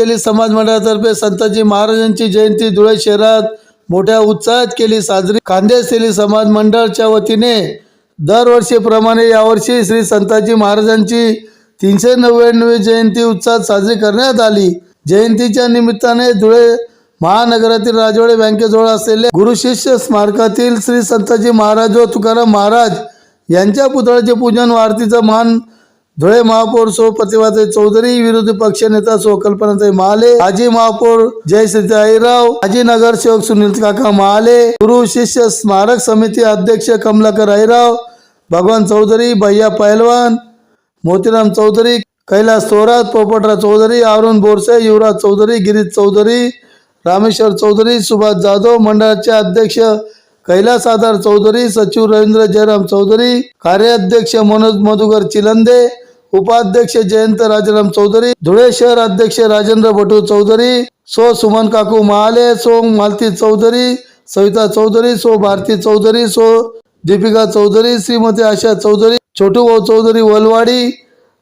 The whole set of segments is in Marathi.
तेली समाज मंडळातर्फे संताजी महाराजांची जयंती धुळे शहरात मोठ्या उत्साहात केली साजरी. खानदेश समाज मंडळच्या वतीने दरवर्षीप्रमाणे यावर्षी श्री संताजी महाराजांची तीनशे नव्याण्णव जयंती उत्साहात साजरी करण्यात आली. जयंतीच्या निमित्ताने धुळे महानगरातील राजवाडे बँकेजवळ असलेल्या गुरुशिष्य स्मारकातील श्री संताजी महाराज व तुकाराम महाराज यांच्या पुतळ्याचे पूजन व आरतीचा मान धुळे महापौर सो प्रतिभाताई चौधरी विरोधी पक्षनेता सो कल्पनाताई महाले माजी महापौर जय आईराव माजी नगरसेवक सुनील काका महाले गुरु शिष्य स्मारक समिती अध्यक्ष कमलाकर आईराव भगवान चौधरी भैया पहलवान मोतीराम चौधरी कैलास थोरात पोपटराव चौधरी अरुण बोरसे युवराज चौधरी गिरीश चौधरी रामेश्वर चौधरी सुभाष जाधव मंडळाचे अध्यक्ष कैलास आधार चौधरी सचिव रवींद्र जयराम चौधरी कार्याध्यक्ष मनोज मधुकर चिलंदे उपाध्यक्ष जयंत राजाराम चौधरी धुळे शहर अध्यक्ष राजेंद्र भटू चौधरी सो सुमन काकू महाले सो मालती चौधरी सविता चौधरी सो भारती चौधरी सो दीपिका चौधरी श्रीमती आशा चौधरी छोटू भाऊ चौधरी वलवाडी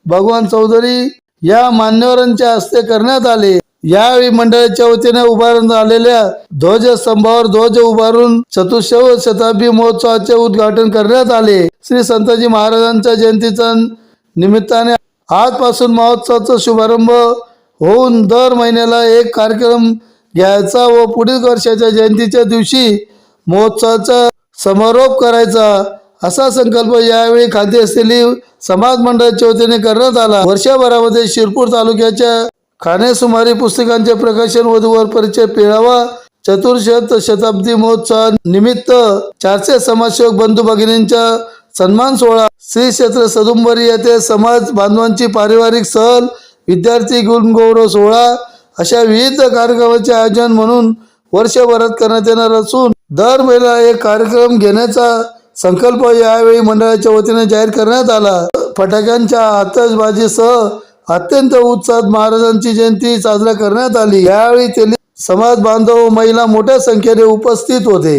भगवान चौधरी या मान्यवरांच्या हस्ते करण्यात आले. यावेळी मंडळाच्या वतीने उभारण्यात आलेल्या ध्वजस्तंभावर ध्वज उभारून चतुर्शव शताब्दी महोत्सवाचे उद्घाटन करण्यात आले. श्री संताजी महाराजांच्या जयंतीचा निमित्ताने आजपासून महोत्सवाचा शुभारंभ होऊन दर महिन्याला एक कार्यक्रम घ्यायचा व पुढील वर्षाच्या जयंतीच्या दिवशी महोत्सवाचा समारोप करायचा असा संकल्प यावेळी खाते असलेली समाज मंडळाच्या वतीने करण्यात आला. वर्षभरामध्ये शिरपूर तालुक्याच्या खाणेसुमारी पुस्तकांचे प्रकाशन वधूवर परिचय पिळावा चतुर्शत शताब्दी महोत्सवा निमित्त चारशे समाजसेवक बंधू भगिनींचा सन्मान सोहळा श्री क्षेत्र सदुंबरी येथे समाज बांधवांची पारिवारिक सहल विद्यार्थी गुणगौरव सोहळा अशा विविध कार्यक्रमाचे आयोजन म्हणून वर्षभरात करण्यात येणार असून दर महिला एक कार्यक्रम घेण्याचा संकल्प यावेळी मंडळाच्या वतीने जाहीर करण्यात आला. फटाक्यांच्या आतषबाजीसह अत्यंत उत्साहात महाराजांची जयंती साजरा करण्यात आली. यावेळी समाज बांधव महिला मोठ्या संख्येने उपस्थित होते.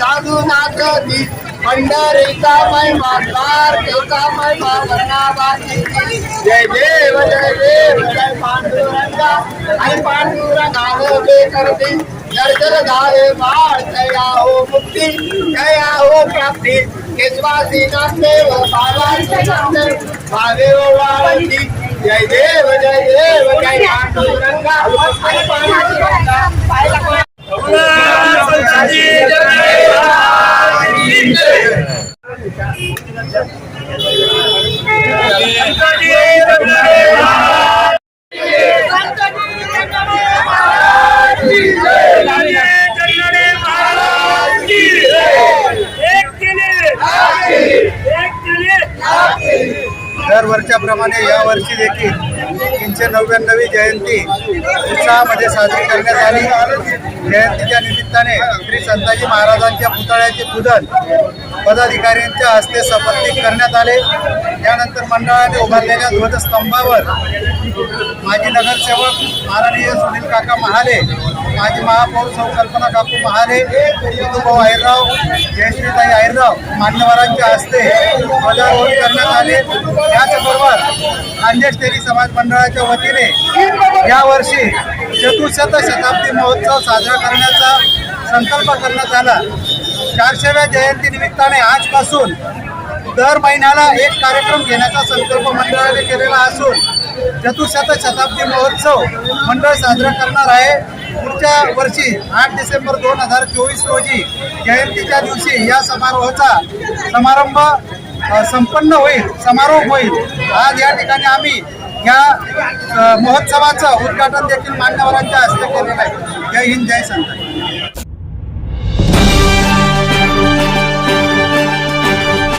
साधू नाचती पंढरीचा महिमा देवता महिमा वर्णाबाजी जय देव जय देव जय पांडुरंगा. आई पांडुरंगा बे करते. धारे बाळ जया हो मुक्ती जया हो प्राप्ती. केशवासी नामदेव बाबांचे नामदेव भावे वाळंती. जय देव जय देव जय पांडुरंगा. पाहिला दर वर्षाप्रमाणे या वर्षी देखील तीनशे नव्याण्णवी जयंती उत्साहामध्ये साजरी करण्यात आली. जयंतीच्या निमित्ताने श्री संताजी महाराजांच्या पुतळ्याचे पूजन पदाधिकाऱ्यांच्या हस्ते समर्पित करण्यात आले. त्यानंतर मंडळाने उभारलेल्या ध्वजस्तंभावर माजी नगरसेवक माननीय सुनील काका महाले माजी महापौर सौ कल्पना काकू महाले भाऊ आहेरराव जयश्रीताई आहेरराव मान्यवरांच्या हस्ते ध्वजारोहण करण्यात आले. त्याचबरोबर खानदेश समाज मंडळाच्या वतीने यावर्षी चतुशत शताब्दी महोत्सव साजरा करण्याचा संकल्प करण्यात आला. चारशेव्या जयंती निमित्ताने आजपासून दर महिन्याला एक कार्यक्रम घेण्याचा संकल्प मंडळाने केलेला असून चतुशत शताब्दी महोत्सव मंडळ साजरा करणार आहे. पुढच्या वर्षी आठ डिसेंबर दोन हजार चोवीस रोजी जयंतीच्या दिवशी या समारोहाचा समारंभ संपन्न होईल समारोह होईल. आज या ठिकाणी आम्ही या महोत्सवाचं उद्घाटन देखील मान्यवरांच्या हस्ते केलेलं आहे. जय हिंद जय संत